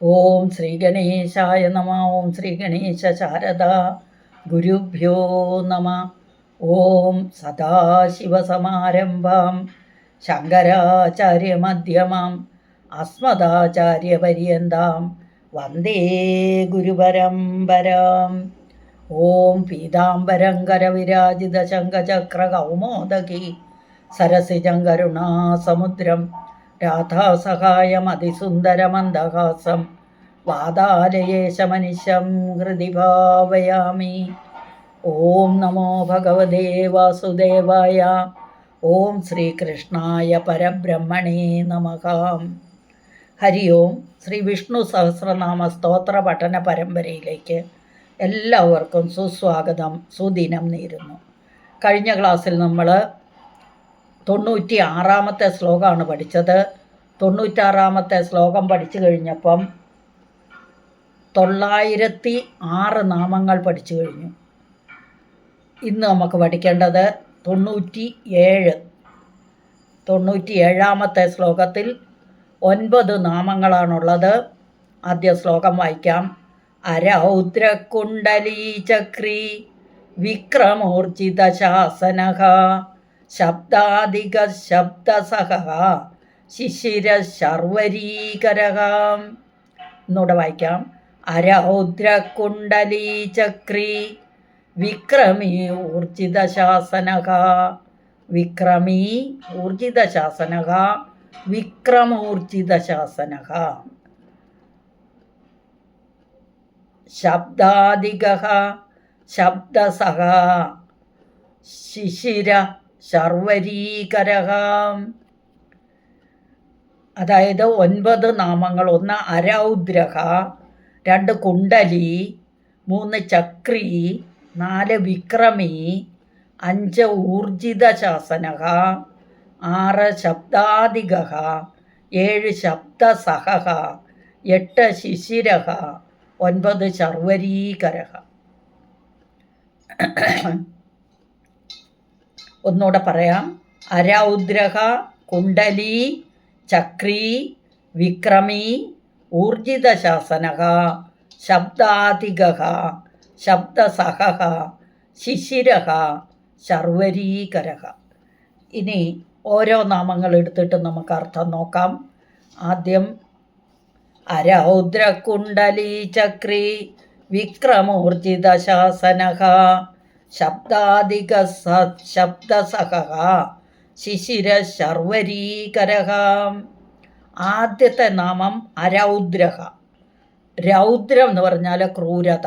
ഓം ശ്രീ ഗണേശായ നമ ഓം ശ്രീ ഗണേശ ശാരദ ഗുരുഭ്യോ നമ ഓം സദാശിവസമാരംഭാം ശങ്കരാചാര്യമധ്യമാം അസ്മദാചാര്യപര്യന്താം വന്ദേ ഗുരുപരമ്പരാം. ഓം പീതാംബരം കരവിരാജിത ശങ്കചക്ര കൗമോദകി സരസിജം കരുണാസമുദ്രം രാധാസഹായമതിസുന്ദരമന്ദഹാസം. വാദാലയേശമനിശം ഹൃദി ഭാവയാമി. ഓം നമോ ഭഗവതേ വാസുദേവായ. ഓം ശ്രീകൃഷ്ണായ പരബ്രഹ്മണേ നമകാം ഹരി ഓം. ശ്രീ വിഷ്ണു സഹസ്രനാമ സ്തോത്ര പഠന പരമ്പരയിലേക്ക് എല്ലാവർക്കും സുസ്വാഗതം. സുദിനം നേരുന്നു. കഴിഞ്ഞ ക്ലാസ്സിൽ നമ്മൾ തൊണ്ണൂറ്റി ആറാമത്തെ ശ്ലോകമാണ് പഠിച്ചത്. തൊണ്ണൂറ്റാറാമത്തെ ശ്ലോകം പഠിച്ചു കഴിഞ്ഞപ്പം തൊള്ളായിരത്തി ആറ് നാമങ്ങൾ പഠിച്ചു കഴിഞ്ഞു. ഇന്ന് നമുക്ക് പഠിക്കേണ്ടത് തൊണ്ണൂറ്റി ഏഴ് തൊണ്ണൂറ്റി ഏഴാമത്തെ ശ്ലോകത്തിൽ ഒൻപത് നാമങ്ങളാണുള്ളത്. ആദ്യ ശ്ലോകം വായിക്കാം. അരൗദ്രകുണ്ടലീ ചക്രീ വിക്രമോർജിത ശാസനഃ ശബ്ദാധിക ശബ്ദസഹ ശിശിര ശർവരീകരഃ എന്നൂടെ വായിക്കാം അരൗദ്രകുണ്ടലീചക്രി വിക്രമീ ഊർജിത ശാസനഃ വിക്രമീ ഊർജിത വിക്രമൂർജിതശാസനക. വിക്രമൂർജിത ശാസനഃ ശബ്ദാധിക ശബ്ദസഹ ശിശിര ശർവരീകര അതായത് ഒൻപത് നാമങ്ങൾ ഒന്ന് അരൗദ്രഹ രണ്ട് കുണ്ടലി മൂന്ന് ചക്രി നാല് വിക്രമി അഞ്ച് ഊർജിത ശാസനഹ ആറ് ശബ്ദാധിക ഏഴ് ശബ്ദസഹ എട്ട് ശിശിരഹ ഒൻപത് ശർവരീകരഹ. ഒന്നുകൂടെ പറയാം. അരൗദ്രഹ കുണ്ടലി ചക്രി വിക്രമി ഊർജിത ശാസനക ശബ്ദാധിക ശബ്ദസഹ ശിശിരഹ ശർവരീകരഹ. ഇനി ഓരോ നാമങ്ങൾ എടുത്തിട്ട് നമുക്ക് അർത്ഥം നോക്കാം. ആദ്യം അരൗദ്രകുണ്ടലീ ചക്രി വിക്രമോർജിത ശാസനഃ ശബ്ദാധിക ശബ്ദസഹ ശിശിര ശർവരീകരഹ. ആദ്യത്തെ നാമം അരൗദ്രഹ. രൗദ്രം എന്ന് പറഞ്ഞാൽ ക്രൂരത.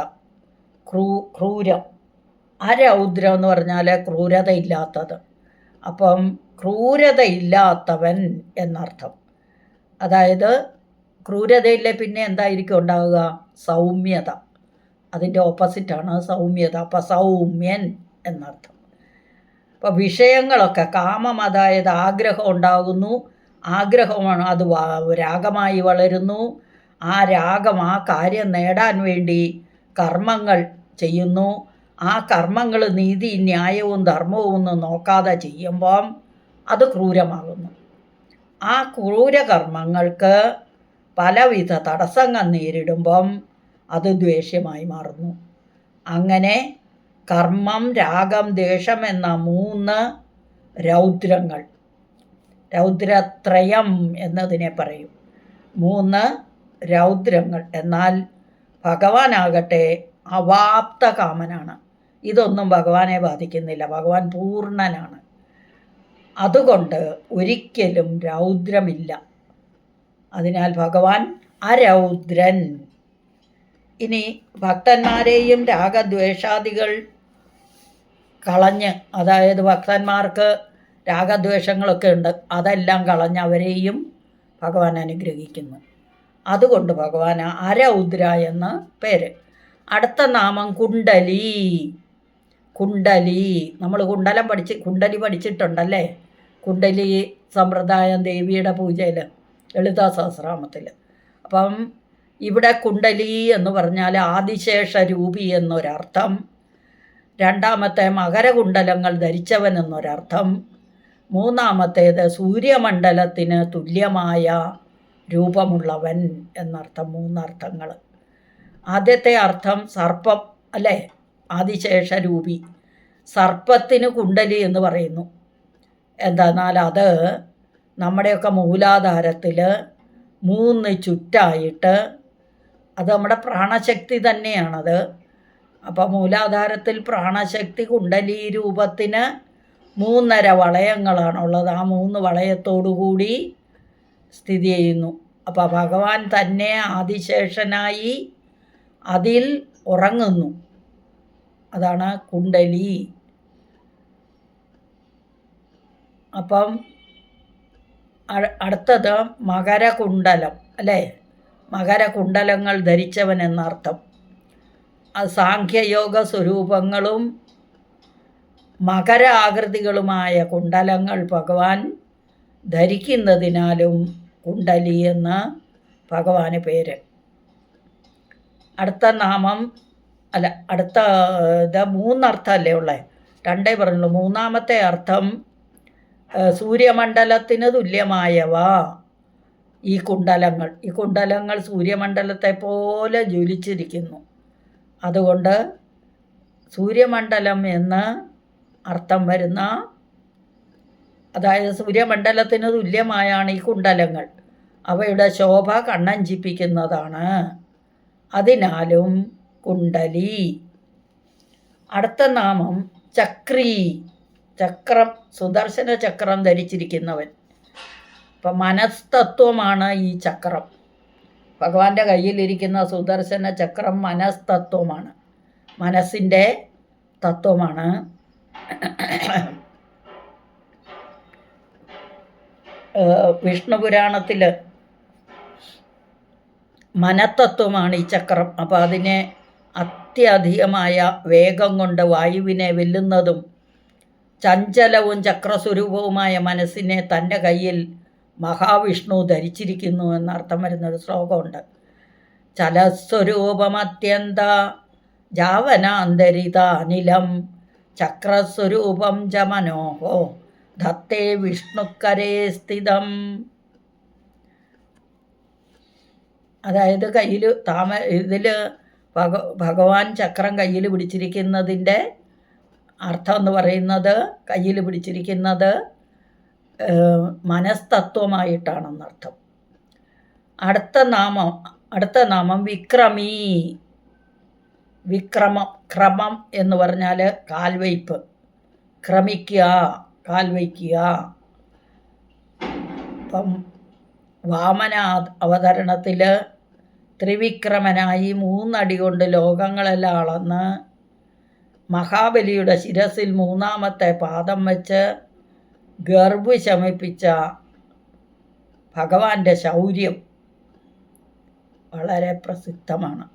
ക്രൂ ക്രൂരം. അരൗദ്രം എന്ന് പറഞ്ഞാൽ ക്രൂരത ഇല്ലാത്തത് അപ്പം ക്രൂരത ഇല്ലാത്തവൻ എന്നർത്ഥം. അതായത് ക്രൂരതയില്ലേ പിന്നെ എന്തായിരിക്കും ഉണ്ടാവുക? സൗമ്യത. അതിന്റെ ഓപ്പോസിറ്റാണ്. സൗമ്യത അപ്പം സൗമ്യൻ എന്നർത്ഥം. അപ്പോൾ വിഷയങ്ങളൊക്കെ കാമം അതായത് ആഗ്രഹം ഉണ്ടാകുന്നു. ആഗ്രഹമാണ് അത് രാഗമായി വളരുന്നു. ആ രാഗം ആ കാര്യം നേടാൻ വേണ്ടി കർമ്മങ്ങൾ ചെയ്യുന്നു. ആ കർമ്മങ്ങൾ നീതി ന്യായവും ധർമ്മവും ഒന്നും നോക്കാതെ ചെയ്യുമ്പം അത് ക്രൂരമാകുന്നു. ആ ക്രൂരകർമ്മങ്ങൾക്ക് പലവിധ തടസ്സങ്ങൾ നേരിടുമ്പം അത് ദ്വേഷ്യമായി മാറുന്നു. അങ്ങനെ കർമ്മം രാഗം ദേഷം എന്ന മൂന്ന് രൗദ്രങ്ങൾ രൗദ്രത്രയം എന്നതിനെ പറയും. മൂന്ന് രൗദ്രങ്ങൾ. എന്നാൽ ഭഗവാനാകട്ടെ അവാപ്ത കാമനാണ് ഇതൊന്നും ഭഗവാനെ ബാധിക്കുന്നില്ല. ഭഗവാൻ പൂർണനാണ്. അതുകൊണ്ട് ഒരിക്കലും രൗദ്രമില്ല. അതിനാൽ ഭഗവാൻ അരൗദ്രൻ. ഇനി ഭക്തന്മാരെയും രാഗദ്വേഷാദികൾ കളഞ്ഞ് അതായത് ഭക്തന്മാർക്ക് രാഗദ്വേഷങ്ങളൊക്കെ ഉണ്ട് അതെല്ലാം കളഞ്ഞ് അവരെയും ഭഗവാൻ അനുഗ്രഹിക്കുന്നു. അതുകൊണ്ട് ഭഗവാൻ അരൗദ്ര എന്ന പേര്. അടുത്ത നാമം കുണ്ടലി കുണ്ടലി നമ്മൾ കുണ്ടലം പഠിച്ച് കുണ്ടലി പഠിച്ചിട്ടുണ്ടല്ലേ? കുണ്ടലി സമ്പ്രദായം ദേവിയുടെ പൂജയിൽ ലളിതാ സഹസ്രാമത്തിൽ അപ്പം ഇവിടെ കുണ്ടലി എന്ന് പറഞ്ഞാൽ ആദിശേഷ രൂപി എന്നൊരർത്ഥം. രണ്ടാമത്തെ മകരകുണ്ടലങ്ങൾ ധരിച്ചവൻ എന്നൊരർത്ഥം. മൂന്നാമത്തേത് സൂര്യമണ്ഡലത്തിന് തുല്യമായ രൂപമുള്ളവൻ എന്നർത്ഥം മൂന്നർത്ഥങ്ങൾ ആദ്യത്തെ അർത്ഥം സർപ്പം അല്ലേ? ആദിശേഷ രൂപി. സർപ്പത്തിന് കുണ്ടലി എന്ന് പറയുന്നു. എന്തെന്നാൽ അത് നമ്മുടെയൊക്കെ മൂലാധാരത്തിൽ മൂന്ന് ചുറ്റായിട്ട് അത് നമ്മുടെ പ്രാണശക്തി തന്നെയാണത് അപ്പോൾ മൂലാധാരത്തിൽ പ്രാണശക്തി കുണ്ടലി രൂപത്തിന് മൂന്നര വളയങ്ങളാണുള്ളത്. ആ മൂന്ന് വളയത്തോടുകൂടി സ്ഥിതി ചെയ്യുന്നു. അപ്പോൾ ഭഗവാൻ തന്നെ ആദിശേഷനായി അതിൽ ഉറങ്ങുന്നു. അതാണ് കുണ്ടലി. അപ്പം അടുത്തത് മകരകുണ്ടലം അല്ലേ? മകരകുണ്ടലങ്ങൾ ധരിച്ചവൻ എന്നർത്ഥം സാഖ്യയോഗ സ്വരൂപങ്ങളും മകര ആകൃതികളുമായ കുണ്ടലങ്ങൾ ഭഗവാൻ ധരിക്കുന്നതിനാലും കുണ്ടലി എന്ന് ഭഗവാന് പേര്. അടുത്ത നാമം അല്ല അടുത്ത ഇത് മൂന്നർത്ഥമല്ലേ ഉള്ളത് രണ്ടേ പറഞ്ഞുള്ളൂ. മൂന്നാമത്തെ അർത്ഥം സൂര്യമണ്ഡലത്തിന് തുല്യമായവ. ഈ കുണ്ടലങ്ങൾ ഈ കുണ്ടലങ്ങൾ സൂര്യമണ്ഡലത്തെ പോലെ ജ്വലിച്ചിരിക്കുന്നു. അതുകൊണ്ട് സൂര്യമണ്ഡലം എന്ന് അർത്ഥം വരുന്ന അതായത് സൂര്യമണ്ഡലത്തിന് തുല്യമായാണ് ഈ കുണ്ടലങ്ങൾ അവയുടെ ശോഭ കണ്ണഞ്ചിപ്പിക്കുന്നതാണ്. അതിനാലും കുണ്ടലി അടുത്ത നാമം ചക്രീ. ചക്രം സുദർശന ചക്രം ധരിച്ചിരിക്കുന്നവൻ. അപ്പം മനസ്തത്വമാണ് ഈ ചക്രം. ഭഗവാന്റെ കയ്യിലിരിക്കുന്ന സുദർശന ചക്രം മനസ്തത്വമാണ്. മനസ്സിന്റെ തത്വമാണ്. വിഷ്ണുപുരാണത്തിൽ വിഷ്ണു പുരാണത്തിൽ മനത്തത്വമാണ് ഈ ചക്രം. അപ്പോൾ അതിനെ അത്യധികമായ വേഗം കൊണ്ട് വായുവിനെ വെല്ലുന്നതും ചഞ്ചലവും ചക്രസ്വരൂപവുമായ മനസ്സിനെ തന്റെ കയ്യിൽ മഹാവിഷ്ണു ധരിച്ചിരിക്കുന്നു എന്നർത്ഥം വരുന്നൊരു ശ്ലോകമുണ്ട്. ചലസ്വരൂപമത്യന്ത ജാവനാന്തരിത അനിലം ചക്രസ്വരൂപം ച മനോഹോ ധത്തേ വിഷ്ണുക്കരേ സ്ഥിതം. അതായത് കയ്യിൽ താമ ഇതിൽ ഭഗ ഭഗവാൻ ചക്രം കയ്യിൽ പിടിച്ചിരിക്കുന്നതിന്റെ അർത്ഥം എന്ന് പറയുന്നത് കയ്യിൽ പിടിച്ചിരിക്കുന്നത് മനസ്തത്വമായിട്ടാണെന്നർത്ഥം. അടുത്ത നാമം അടുത്ത നാമം വിക്രമീ. വിക്രമം ക്രമം എന്ന് പറഞ്ഞാൽ കാൽവയ്പ് ക്രമിക്കുക കാൽവയ്ക്കുക ഇപ്പം വാമന അവതരണത്തിൽ ത്രിവിക്രമനായി മൂന്നടി കൊണ്ട് ലോകങ്ങളെല്ലാം അളന്ന് മഹാബലിയുടെ ശിരസിൽ മൂന്നാമത്തെ പാദം വെച്ച് ഗർഭ് ശമിപ്പിച്ച ഭഗവാന്റെ ശൗര്യം വളരെ പ്രസിദ്ധമാണ്.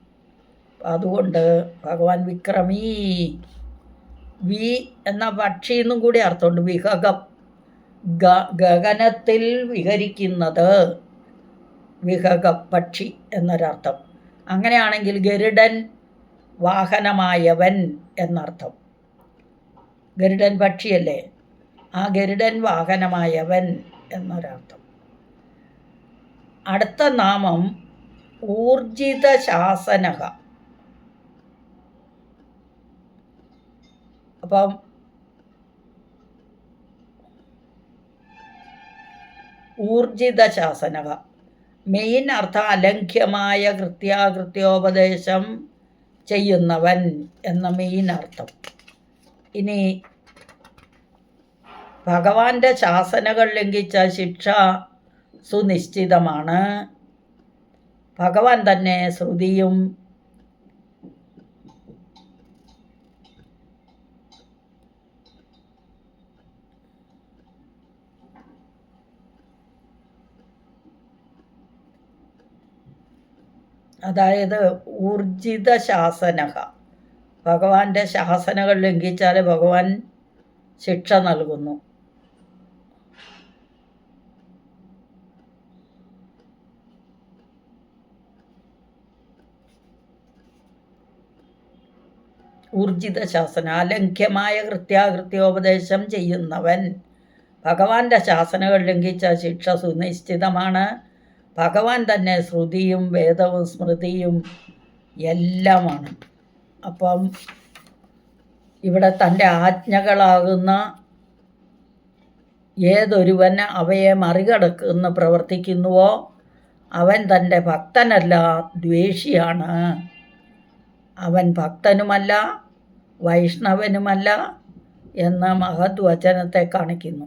അതുകൊണ്ട് ഭഗവാൻ വിക്രമീ വി എന്ന പക്ഷി എന്നും കൂടി അർത്ഥമുണ്ട്. വിഹകം ഗഗനത്തിൽ വിഹരിക്കുന്നത് വിഹക പക്ഷി എന്നൊരർത്ഥം. അങ്ങനെയാണെങ്കിൽ ഗരുഡൻ വാഹനമായവൻ എന്നർത്ഥം. ഗരുഡൻ പക്ഷിയല്ലേ? ആ ഗരുഡൻ വാഹനമായവൻ എന്നൊരർത്ഥം. അടുത്ത നാമം ഊർജിത ശാസനക അപ്പം ഊർജിത ശാസനക മെയിൻ അർത്ഥം അലംഘ്യമായ കൃത്യാകൃത്യോപദേശം ചെയ്യുന്നവൻ എന്ന മെയിൻ അർത്ഥം. ഇനി ഭഗവാന്റെ ശാസനകൾ ലംഘിച്ച ശിക്ഷ സുനിശ്ചിതമാണ്. ഭഗവാൻ തന്നെ ശ്രുതിയും അതായത് ഊർജിത ശാസനക ഭഗവാന്റെ ശാസനകൾ ലംഘിച്ചാൽ ഭഗവാൻ ശിക്ഷ നൽകുന്നു. ഊർജിത ശാസന അലംഘ്യമായ കൃത്യാകൃത്യോപദേശം ചെയ്യുന്നവൻ. ഭഗവാന്റെ ശാസനകൾ ലംഘിച്ച ശിക്ഷ സുനിശ്ചിതമാണ്. ഭഗവാൻ തന്നെ ശ്രുതിയും വേദവും സ്മൃതിയും എല്ലാമാണ്. അപ്പം ഇവിടെ തന്റെ ആജ്ഞകളാകുന്ന ഏതൊരുവൻ അവയെ മറികടക്കുന്ന പ്രവർത്തിക്കുന്നുവോ അവൻ തന്റെ ഭക്തനല്ല ദ്വേഷിയാണ്. അവൻ ഭക്തനുമല്ല വൈഷ്ണവനുമല്ല എന്ന മഹത് വചനത്തെ കാണിക്കുന്നു.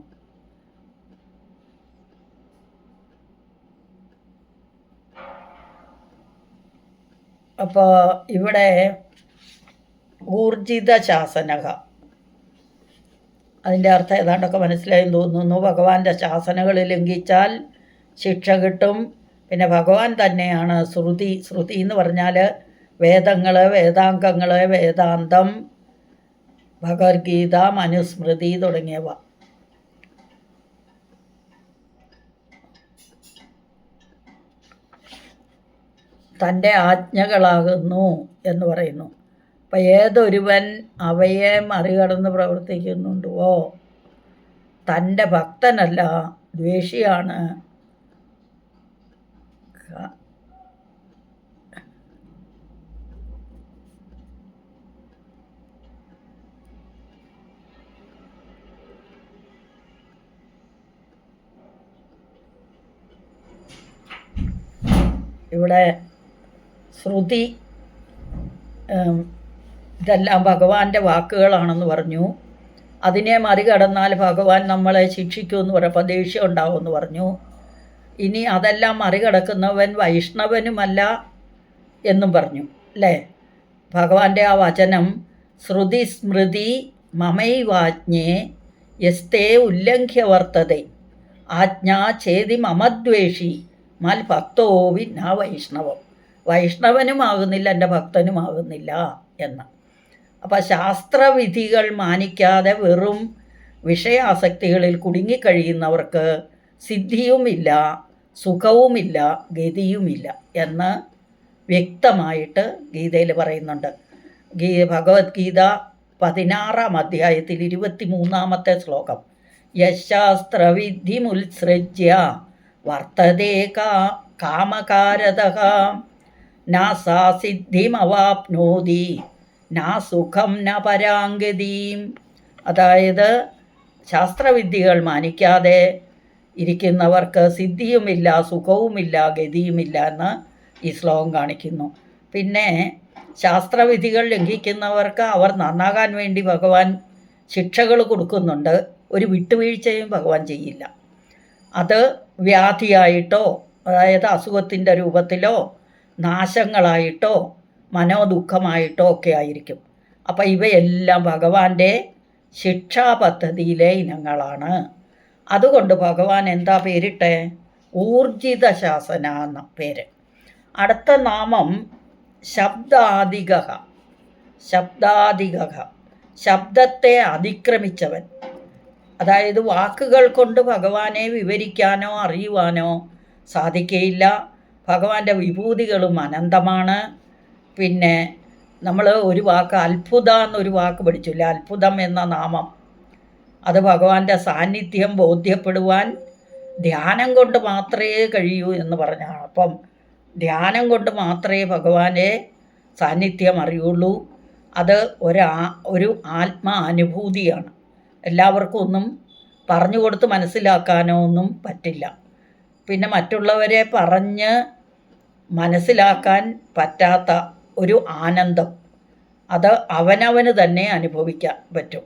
അപ്പോൾ ഇവിടെ ഊർജിത ശാസനക. അതിന്റെ അർത്ഥം ഏതാണ്ടൊക്കെ മനസ്സിലായെന്ന് തോന്നുന്നു. ഭഗവാന്റെ ശാസനകൾ ലംഘിച്ചാൽ ശിക്ഷ കിട്ടും. പിന്നെ ഭഗവാൻ തന്നെയാണ് ശ്രുതി. ശ്രുതി എന്ന് പറഞ്ഞാൽ വേദങ്ങൾ വേദാംഗങ്ങൾ വേദാന്തം ഭഗവത്ഗീത മനുസ്മൃതി തുടങ്ങിയവ. തന്റെ ആജ്ഞകളാകുന്നു എന്ന് പറയുന്നു. അപ്പം ഏതൊരുവൻ അവയെ മറികടന്ന് പ്രവർത്തിക്കുന്നുണ്ടോ? തന്റെ ഭക്തനല്ല ദ്വേഷിയാണ് ക- ഇവിടെ ശ്രുതി ഇതെല്ലാം ഭഗവാന്റെ വാക്കുകളാണെന്ന് പറഞ്ഞു. അതിനെ മറികടന്നാൽ ഭഗവാൻ നമ്മളെ ശിക്ഷിക്കൂ ശിക്ഷിക്കുമെന്ന് പറഞ്ഞപ്പോൾ ദേഷ്യം ഉണ്ടാവുമെന്ന് പറഞ്ഞു. ഇനി അതെല്ലാം മറികടക്കുന്നവൻ വൈഷ്ണവനുമല്ല എന്നും പറഞ്ഞു അല്ലേ? ഭഗവാന്റെ ആ വചനം ശ്രുതി സ്മൃതി മമൈവാജ്ഞേ യസ്തേ ഉല്ലംഘ്യവർത്തതേ ആജ്ഞാ ചേതി മമദ്വേഷി. മൽ ഭക്തോവി ന വൈഷ്ണവം. വൈഷ്ണവനുമാകുന്നില്ല എന്റെ ഭക്തനുമാകുന്നില്ല എന്ന്. അപ്പം ശാസ്ത്രവിധികൾ മാനിക്കാതെ വെറും വിഷയാസക്തികളിൽ കുടുങ്ങിക്കഴിയുന്നവർക്ക് സിദ്ധിയുമില്ല സുഖവുമില്ല ഗതിയുമില്ല എന്ന് വ്യക്തമായിട്ട് ഗീതയിൽ പറയുന്നുണ്ട്. ഗീ ഭഗവത്ഗീത പതിനാറാം അധ്യായത്തിൽ ഇരുപത്തി മൂന്നാമത്തെ ശ്ലോകം. യശാസ്ത്രവിധിമുത്സൃജ്യ വർത്തതേ കാ കാമകാരത. നാ സാ സിദ്ധിമവാപ്നോതി ന പരാഗതിയും അതായത് ശാസ്ത്രവിദ്യകൾ മാനിക്കാതെ ഇരിക്കുന്നവർക്ക് സിദ്ധിയുമില്ല സുഖവുമില്ല ഗതിയുമില്ല എന്ന് ഈ ശ്ലോകം കാണിക്കുന്നു. പിന്നെ ശാസ്ത്രവിധികൾ ലംഘിക്കുന്നവർക്ക് അവർ നന്നാകാൻ വേണ്ടി ഭഗവാൻ ശിക്ഷകൾ കൊടുക്കുന്നുണ്ട്. ഒരു വിട്ടുവീഴ്ചയും ഭഗവാൻ ചെയ്യില്ല. അത് വ്യാധിയായിട്ടോ അതായത് അസുഖത്തിന്റെ രൂപത്തിലോ നാശങ്ങളായിട്ടോ മനോദുഃഖമായിട്ടോ ഒക്കെ ആയിരിക്കും. അപ്പം ഇവയെല്ലാം ഭഗവാന്റെ ശിക്ഷാ പദ്ധതിയിലെ ഇനങ്ങളാണ്. അതുകൊണ്ട് ഭഗവാൻ എന്താ പേരിട്ടെ? ഊർജിത ശാസന എന്ന പേര്. അടുത്ത നാമം ശബ്ദാധിക ശബ്ദാധിക ശബ്ദത്തെ അതിക്രമിച്ചവൻ. അതായത് വാക്കുകൾ കൊണ്ട് ഭഗവാനെ വിവരിക്കാനോ അറിയുവാനോ സാധിക്കയില്ല. ഭഗവാന്റെ വിഭൂതികളും അനന്തമാണ്. പിന്നെ നമ്മൾ ഒരു വാക്ക് അത്ഭുത എന്നൊരു വാക്ക് പഠിച്ചില്ല? അത്ഭുതം എന്ന നാമം. അത് ഭഗവാന്റെ സാന്നിധ്യം ബോധ്യപ്പെടുവാൻ ധ്യാനം കൊണ്ട് മാത്രമേ കഴിയൂ എന്ന് പറഞ്ഞാണ്. അപ്പം ധ്യാനം കൊണ്ട് മാത്രമേ ഭഗവാന്റെ സാന്നിധ്യം അറിയുള്ളൂ. അത് ഒരാ ഒരു ആത്മാ അനുഭൂതിയാണ്. എല്ലാവർക്കും ഒന്നും പറഞ്ഞു കൊടുത്ത് മനസ്സിലാക്കാനോ ഒന്നും പറ്റില്ല. പിന്നെ മറ്റുള്ളവരെ പറഞ്ഞ് മനസ്സിലാക്കാൻ പറ്റാത്ത ഒരു ആനന്ദം. അത് അവനവന് തന്നെ അനുഭവിക്കാൻ പറ്റും.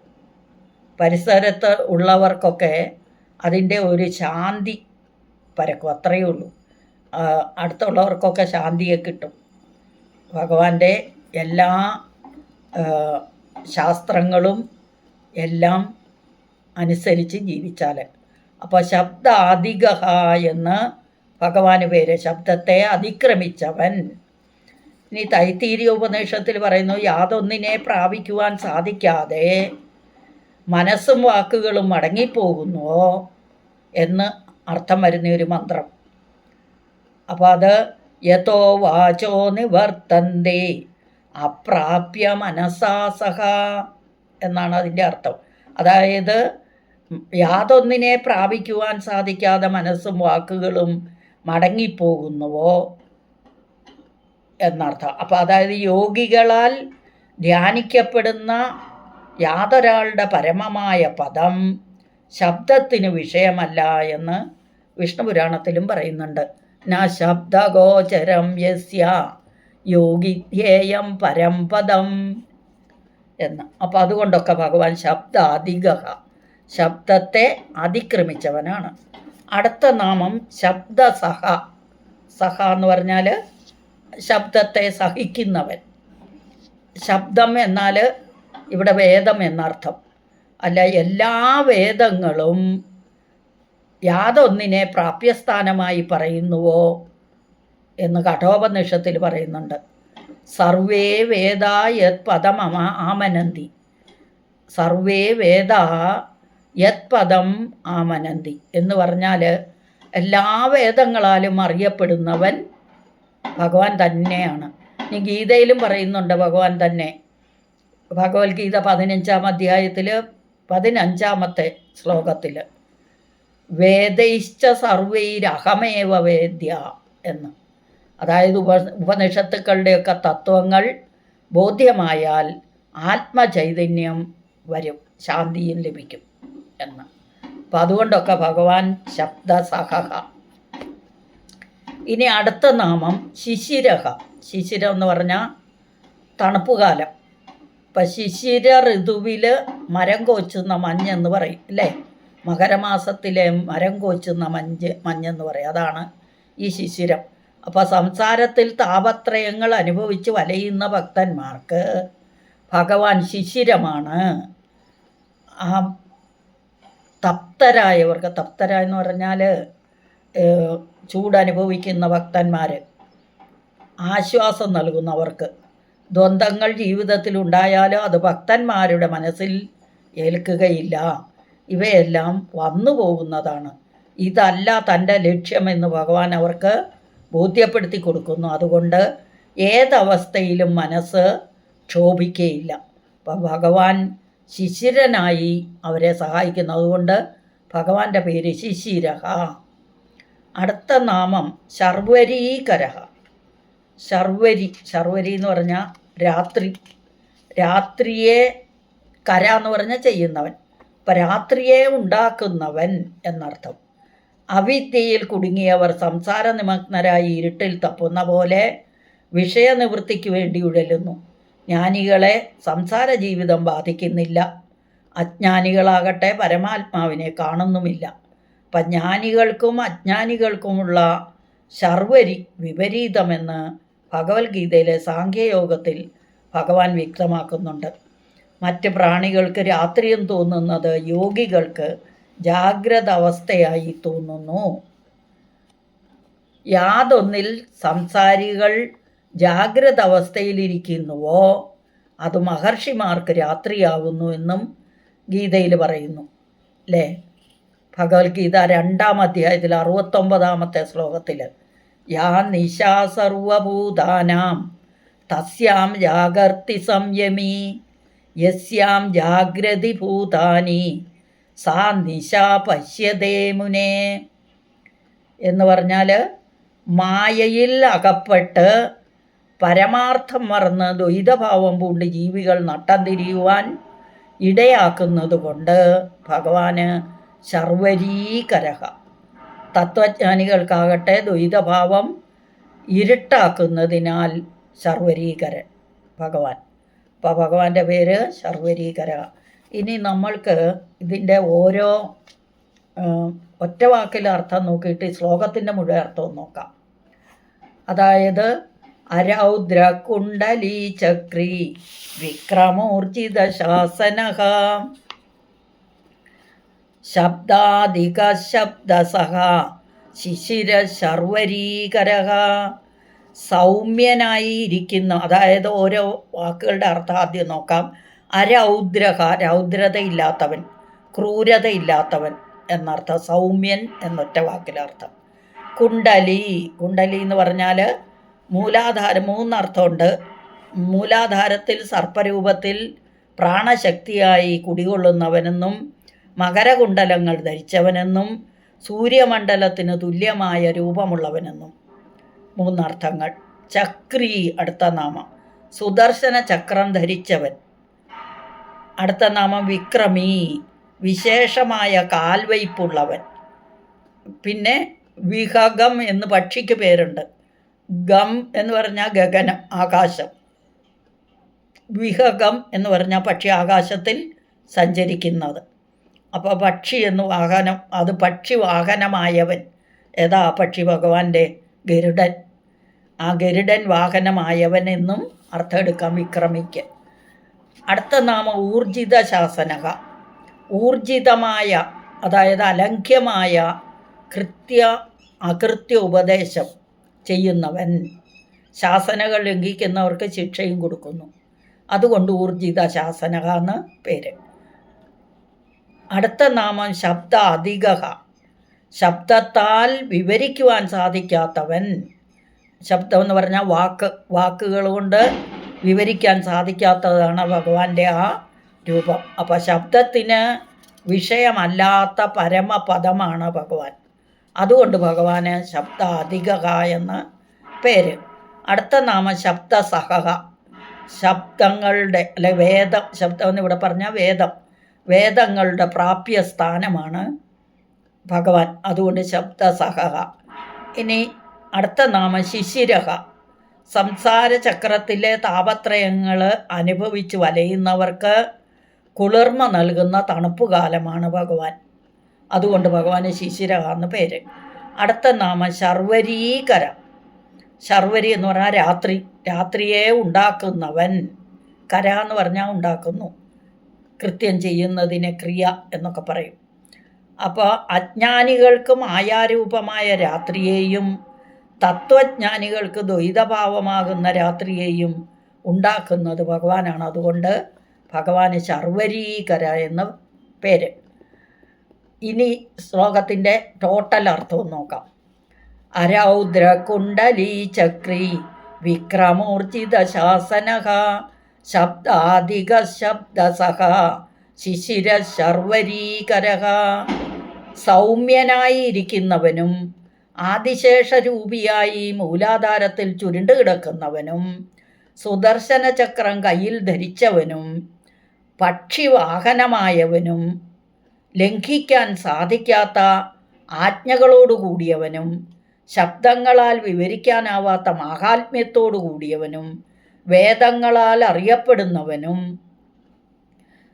പരിസരത്ത് ഉള്ളവർക്കൊക്കെ അതിന്റെ ഒരു ശാന്തി പരക്കും അത്രയേ ഉള്ളൂ. അടുത്തുള്ളവർക്കൊക്കെ ശാന്തിയെ കിട്ടും. ഭഗവാന്റെ എല്ലാ ശാസ്ത്രങ്ങളും എല്ലാം അനുസരിച്ച് ജീവിച്ചാൽ അപ്പോൾ ശബ്ദാധിക എന്ന് ഭഗവാന് പേര് ശബ്ദത്തെ അതിക്രമിച്ചവൻ. ഇനി തൈത്തീരി ഉപനിഷത്തിൽ പറയുന്നു യാതൊന്നിനെ പ്രാപിക്കുവാൻ സാധിക്കാതെ മനസ്സും വാക്കുകളും മടങ്ങിപ്പോകുന്നുവോ എന്ന് അർത്ഥം വരുന്ന ഒരു മന്ത്രം. അപ്പോൾ അത് യഥോ വാചോ നിവർത്തന്തേ അപ്രാപ്യ മനസാസഹ എന്നാണ് അതിന്റെ അർത്ഥം. അതായത് യാതൊന്നിനെ പ്രാപിക്കുവാൻ സാധിക്കാതെ മനസ്സും വാക്കുകളും മടങ്ങിപ്പോകുന്നുവോ എന്നർത്ഥം. അപ്പോൾ അതായത് യോഗികളാൽ ധ്യാനിക്കപ്പെടുന്ന യാതൊരാളുടെ പരമമായ പദം ശബ്ദത്തിന് വിഷയമല്ല എന്ന് വിഷ്ണു പുരാണത്തിലും പറയുന്നുണ്ട്. ന ശബ്ദഗോചരം യസ്യ യോഗിധ്യേയം പരംപദം എന്ന്. അപ്പം അതുകൊണ്ടൊക്കെ ഭഗവാൻ ശബ്ദാധിക ശബ്ദത്തെ അതിക്രമിച്ചവനാണ്. അടുത്ത നാമം ശബ്ദസഹ. സഹ എന്ന് പറഞ്ഞാൽ ശബ്ദത്തെ സഹിക്കുന്നവൻ. ശബ്ദം എന്നാൽ ഇവിടെ വേദം എന്നർത്ഥം. അല്ല എല്ലാ വേദങ്ങളും യാതൊന്നിനെ പ്രാപ്യസ്ഥാനമായി പറയുന്നുവോ എന്ന് കഠോപനിഷത്തിൽ പറയുന്നുണ്ട്. സർവേ വേദ യത് പദമ ആമനന്തി. സർവേ വേദ യത് പദം ആമനന്തി എന്ന് പറഞ്ഞാൽ എല്ലാ വേദങ്ങളാലും അറിയപ്പെടുന്നവൻ ഭഗവാൻ തന്നെയാണ്. ഇനി ഗീതയിലും പറയുന്നുണ്ട് ഭഗവാൻ തന്നെ. ഭഗവത്ഗീത പതിനഞ്ചാം അധ്യായത്തിൽ പതിനഞ്ചാമത്തെ ശ്ലോകത്തിൽ വേദൈശ്ച സർവൈരഹമേവ വേദ്യ എന്ന്. അതായത് ഉപ ഉപനിഷത്തുക്കളുടെയൊക്കെ തത്വങ്ങൾ ബോധ്യമായാൽ ആത്മചൈതന്യം വരും ശാന്തിയും ലഭിക്കും. എന്ന് അപ്പം അതുകൊണ്ടൊക്കെ ഭഗവാൻ ശബ്ദസഹ ഇനി അടുത്ത നാമം ശിശിരഹ. ശിശിരം എന്ന് പറഞ്ഞാൽ തണുപ്പുകാലം. ഇപ്പം ശിശിര ഋതുവിൽ മരം കോച്ചുന്ന മഞ്ഞെന്ന് പറയും അല്ലേ? മകരമാസത്തിലെ മരം കോച്ചുന്ന മഞ്ഞ് എന്ന് പറയും. അതാണ് ഈ ശിശിരം. അപ്പോൾ സംസാരത്തിൽ താപത്രയങ്ങൾ അനുഭവിച്ച് വലയുന്ന ഭക്തന്മാർക്ക് ഭഗവാൻ ശിശിരമാണ്. തപ്തരായവർക്ക് തപ്തര എന്ന് പറഞ്ഞാൽ ചൂടനുഭവിക്കുന്ന ഭക്തന്മാർ ആശ്വാസം നൽകുന്നവർക്ക്. ദ്വന്ദ്ങ്ങൾ ജീവിതത്തിൽ ഉണ്ടായാലോ അത് ഭക്തന്മാരുടെ മനസ്സിൽ ഏൽക്കുകയില്ല. ഇവയെല്ലാം വന്നു പോകുന്നതാണ്. ഇതല്ല തന്റെ ലക്ഷ്യമെന്ന് ഭഗവാൻ അവർക്ക് ബോധ്യപ്പെടുത്തി കൊടുക്കുന്നു. അതുകൊണ്ട് ഏതവസ്ഥയിലും മനസ്സ് ക്ഷോഭിക്കുകയില്ല അപ്പം ഭഗവാൻ ശിശിരനായി അവരെ സഹായിക്കുന്നതുകൊണ്ട് ഭഗവാന്റെ പേര് ശിശിരഹ. അടുത്ത നാമം ശർവരീകരഹ. ശർവരി ശർവരി എന്ന് പറഞ്ഞാൽ രാത്രി. രാത്രിയെ കര എന്ന് പറഞ്ഞാൽ ചെയ്യുന്നവൻ. അപ്പം രാത്രിയെ ഉണ്ടാക്കുന്നവൻ എന്നർത്ഥം. അവിദ്യയിൽ കുടുങ്ങിയവർ സംസാര നിമഗ്നരായി ഇരുട്ടിൽ തപ്പുന്ന പോലെ വിഷയനിവൃത്തിക്ക് വേണ്ടി ഉഴലുന്നു. ജ്ഞാനികളെ സംസാര ജീവിതം ബാധിക്കുന്നില്ല. അജ്ഞാനികളാകട്ടെ പരമാത്മാവിനെ കാണുന്നുമില്ല. അപ്പം ജ്ഞാനികൾക്കും അജ്ഞാനികൾക്കുമുള്ള ശർവരി വിപരീതമെന്ന് ഭഗവത്ഗീതയിലെ സാഖ്യയോഗത്തിൽ ഭഗവാൻ വ്യക്തമാക്കുന്നുണ്ട്. മറ്റ് പ്രാണികൾക്ക് രാത്രിയും തോന്നുന്നത് യോഗികൾക്ക് ജാഗ്രത അവസ്ഥയായി തോന്നുന്നു. യാതൊന്നിൽ സംസാരികൾ ജാഗ്രത അവസ്ഥയിലിരിക്കുന്നുവോ അത് മഹർഷിമാർക്ക് രാത്രിയാവുന്നു എന്നും ഗീതയിൽ പറയുന്നു. അല്ലേ ഭഗവത്ഗീത രണ്ടാം അധ്യായത്തിൽ അറുപത്തൊമ്പതാമത്തെ ശ്ലോകത്തിൽ യാ നിശാ സർവഭൂതാനാം തസ്യാം ജാഗർത്തി സംയമി യസ്യാം ജാഗ്രതി ഭൂതാനി സാ നിശാ പശ്യതേ മുനേ എന്ന് പറഞ്ഞാൽ മായയിൽ അകപ്പെട്ട് പരമാർത്ഥം മറന്ന് ദ്വൈതഭാവം പൂണ്ട് ജീവികൾ നട്ടം തിരിയുവാൻ ഇടയാക്കുന്നത് കൊണ്ട് ഭഗവാന് ശർവരീകരഹ തത്വജ്ഞാനികൾക്കാകട്ടെ ദ്വൈതഭാവം ഇരുട്ടാക്കുന്നതിനാൽ സർവരീകരൻ ഭഗവാൻ. അപ്പോൾ ഭഗവാന്റെ പേര് ശർവരീകര ഇനി നമ്മൾക്ക് ഇതിന്റെ ഓരോ ഒറ്റ അർത്ഥം നോക്കിയിട്ട് ശ്ലോകത്തിന്റെ മുഴുവൻ അർത്ഥവും നോക്കാം. അതായത് ശബ്ദസഹ ശിശിര ശർവരീകര സൗമ്യനായി ഇരിക്കുന്ന അതായത് ഓരോ വാക്കുകളുടെ അർത്ഥം ആദ്യം നോക്കാം. അരൗദ്രഹ രൗദ്രതയില്ലാത്തവൻ ക്രൂരതയില്ലാത്തവൻ എന്നർത്ഥം സൗമ്യൻ എന്നൊറ്റ വാക്കിലർത്ഥം കുണ്ടലി കുണ്ടലി എന്ന് പറഞ്ഞാൽ മൂലാധാരം മൂന്നർത്ഥമുണ്ട്. മൂലാധാരത്തിൽ സർപ്പരൂപത്തിൽ പ്രാണശക്തിയായി കുടികൊള്ളുന്നവനെന്നും മകരകുണ്ടലങ്ങൾ ധരിച്ചവനെന്നും സൂര്യമണ്ഡലത്തിന് തുല്യമായ രൂപമുള്ളവനെന്നും. മൂന്നർത്ഥങ്ങൾ. ചക്രി അടുത്ത നാമം. സുദർശന ചക്രം ധരിച്ചവൻ. അടുത്ത നാമം വിക്രമി. വിശേഷമായ കാൽവയ്പുള്ളവൻ പിന്നെ വിഹകം എന്ന് പക്ഷിക്ക് പേരുണ്ട്. ഗം എന്ന് പറഞ്ഞാൽ ഗഗനം ആകാശം. വിഹകം എന്ന് പറഞ്ഞാൽ പക്ഷി ആകാശത്തിൽ സഞ്ചരിക്കുന്നത്. അപ്പോൾ പക്ഷി എന്ന് വാഹനം അത് പക്ഷി വാഹനമായവൻ. ഏതാ പക്ഷി ഭഗവാന്റെ ഗരുഡൻ? ആ ഗരുഡൻ വാഹനമായവൻ എന്നും അർത്ഥം എടുക്കാം വിക്രമിക്ക്. അടുത്ത നാമം ഊർജിത ശാസനക. ഊർജിതമായ അതായത് അലംഘ്യമായ കൃത്യ അകൃത്യ ഉപദേശം. ചെയ്യുന്നവൻ. ശാസനകൾ ലംഘിക്കുന്നവർക്ക് ശിക്ഷയും കൊടുക്കുന്നു. അതുകൊണ്ട് ഊർജിത ശാസനക എന്ന് പേര്. അടുത്ത നാമം ശബ്ദ അധിക ശബ്ദത്താൽ വിവരിക്കുവാൻ സാധിക്കാത്തവൻ. ശബ്ദം എന്ന് പറഞ്ഞാൽ വാക്ക് വാക്കുകൾ കൊണ്ട് വിവരിക്കാൻ സാധിക്കാത്തതാണ് ഭഗവാന്റെ ആ രൂപം. അപ്പോൾ ശബ്ദത്തിന് വിഷയമല്ലാത്ത പരമപദമാണ് ഭഗവാൻ. അതുകൊണ്ട് ഭഗവാന് ശബ്ദ അധിക എന്ന പേര്. അടുത്ത നാമം ശബ്ദ സഹക ശബ്ദങ്ങളുടെ അല്ലെ വേദം ശബ്ദം എന്ന് ഇവിടെ പറഞ്ഞാൽ വേദം. വേദങ്ങളുടെ പ്രാപ്യ സ്ഥാനമാണ് ഭഗവാൻ. അതുകൊണ്ട് ശബ്ദ സഹക ഇനി അടുത്ത നാമം ശിശിരഹ. സംസാര ചക്രത്തിലെ താപത്രയങ്ങൾ അനുഭവിച്ച് വലയുന്നവർക്ക് കുളിർമ നൽകുന്ന തണുപ്പുകാലമാണ് ഭഗവാൻ. അതുകൊണ്ട് ഭഗവാന് ശിശിരക എന്ന് പേര്. അടുത്ത നാമം ശർവരീകര. ശർവരി എന്ന് പറഞ്ഞാൽ രാത്രി. രാത്രിയെ ഉണ്ടാക്കുന്നവൻ. കര എന്ന് പറഞ്ഞാൽ ഉണ്ടാക്കുന്നു. കൃത്യം ചെയ്യുന്നതിനെ ക്രിയ എന്നൊക്കെ പറയും. അപ്പോൾ അജ്ഞാനികൾക്ക് മായാരൂപമായ രാത്രിയെയും തത്വജ്ഞാനികൾക്ക് ദ്വൈതഭാവമാകുന്ന രാത്രിയെയും ഉണ്ടാക്കുന്നത് ഭഗവാനാണ്. അതുകൊണ്ട് ഭഗവാന് ശർവരീകര എന്ന പേര്. ഇനി ശ്ലോകത്തിന്റെ ടോട്ടൽ അർത്ഥവും നോക്കാം. അരൗദ്ര കുണ്ടലി ചക്രി വിക്രമൂർജിത ശാസനഃ ശബ്ദാധിക ശബ്ദസഹ ശിശിര ശർവരീകര സൗമ്യനായിരിക്കുന്നവനും ആദിശേഷരൂപിയായി മൂലാധാരത്തിൽ ചുരുണ്ട് കിടക്കുന്നവനും സുദർശന ചക്രം കയ്യിൽ ധരിച്ചവനും പക്ഷിവാഹനമായവനും ലംഘിക്കാൻ സാധിക്കാത്ത ആജ്ഞകളോടു കൂടിയവനും ശബ്ദങ്ങളാൽ വിവരിക്കാനാവാത്ത മാഹാത്മ്യത്തോടു കൂടിയവനും വേദങ്ങളാൽ അറിയപ്പെടുന്നവനും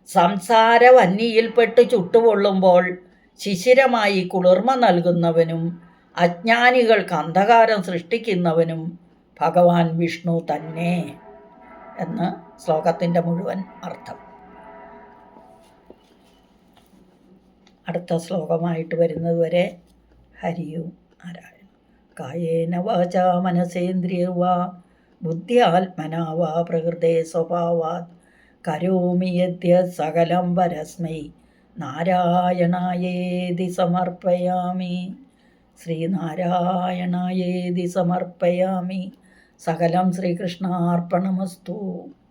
സംസാരവന്നിയിൽപ്പെട്ട് ചുട്ടുപൊള്ളുമ്പോൾ ശിശിരമായി കുളിർമ നൽകുന്നവനും അജ്ഞാനികൾക്ക് അന്ധകാരം സൃഷ്ടിക്കുന്നവനും ഭഗവാൻ വിഷ്ണു തന്നെ എന്ന് ശ്ലോകത്തിന്റെ മുഴുവൻ അർത്ഥം. അടുത്ത ശ്ലോകമായിട്ട് വരുന്നത് വരെ ഹരിയും നാരായണ. കായേന വാച മനസേന്ദ്രിയവാ ബുദ്ധ്യാത്മനാ വാ പ്രകൃതേ സ്വഭാവാത്. കരോമി യദ്യ സകലം പരസ്മൈ നാരായണായേതി സമർപ്പയാമി. ശ്രീനാരായണായേതി സമർപ്പയാമി. സകലം ശ്രീകൃഷ്ണാർപ്പണമസ്തു.